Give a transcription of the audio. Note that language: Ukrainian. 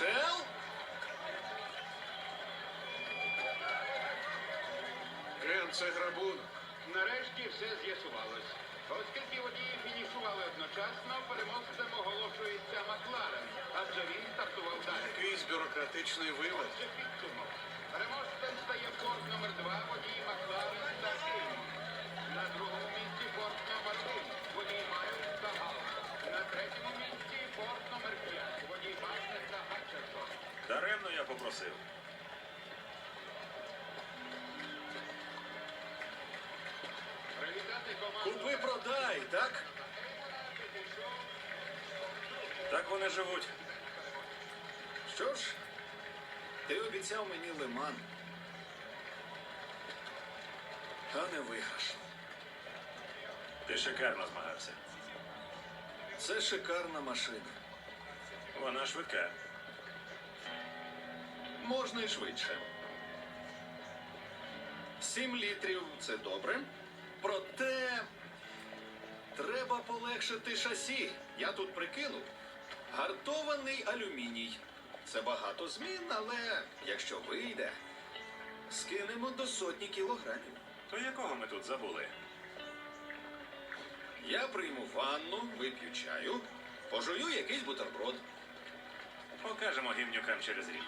Шел? Ген, це грабунок. Нарешті все з'ясувалось. Оскільки водії фінішували одночасно, переможцем оголошується Макларен, адже він стартував далі. Якийсь бюрократичний вивод. Переможцем стає Форд номер 2 водій я попросив. Купи продай, так? Так вони живуть. Що ж, ти обіцяв мені лиман. А не виграш. Ти шикарно змагався. Це шикарна машина. Вона швидка. Можна і швидше. Сім літрів це добре. Проте треба полегшити шасі. Я тут прикинув. Гартований алюміній. Це багато змін, але якщо вийде, скинемо до сотні кілограмів. То якого ми тут забули? Я прийму ванну, вип'ю чаю, пожую якийсь бутерброд. Покажемо гімнюкам через рік.